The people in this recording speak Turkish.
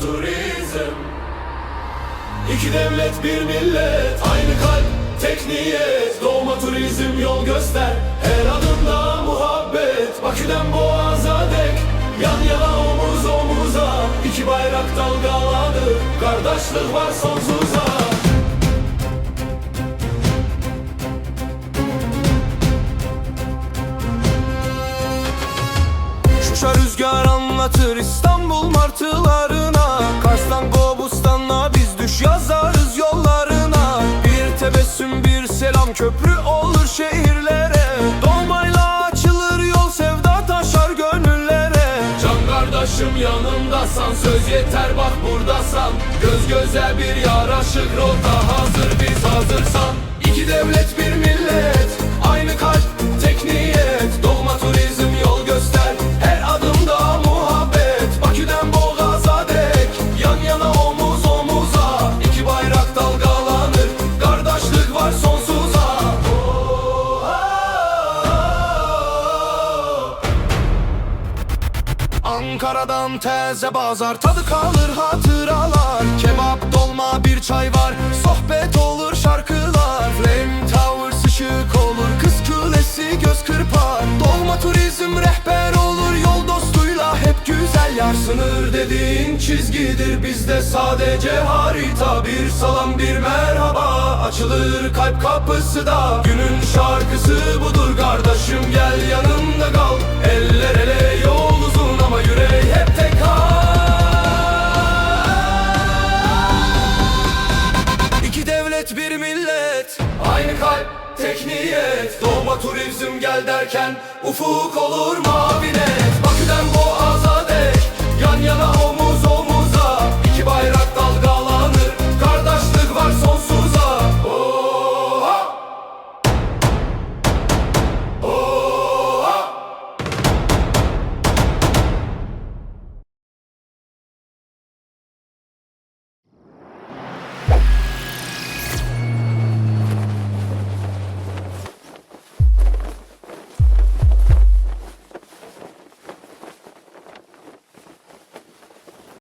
turizm. İki devlet bir millet aynı kalp tek niyet. Doğma turizm yol göster. Her adımda muhabbet. Bakü'den Boğaz'a dek. Yan yana omuz omuza. İki bayrak dalgalanır kardeşlik var sonsuza. Şuşa rüzgar anlatır İstanbul martılarına. Bir selam köprü olur şehirlere. Dolmayla açılır yol sevda taşar gönüllere. Can kardeşim yanımdasan Söz yeter bak buradasan Göz göze bir yaraşık Rota hazır biz hazırsan Ankara'dan teze bazar. Tadı kalır hatıralar. Kebap dolma bir çay var. Sohbet olur şarkılar. Flame Towers ışık olur. Kız kulesi göz kırpar. Dolma turizm rehber olur. Yol dostuyla hep güzel yar Sınır dediğin çizgidir. Bizde sadece harita. Bir salam bir merhaba. Açılır kalp kapısı da. Günün şarkısı budur kardeşim. Gel yanımda kal millet Aynı kalp tek niyet. Doğma turizm gel derken ufuk olur mavi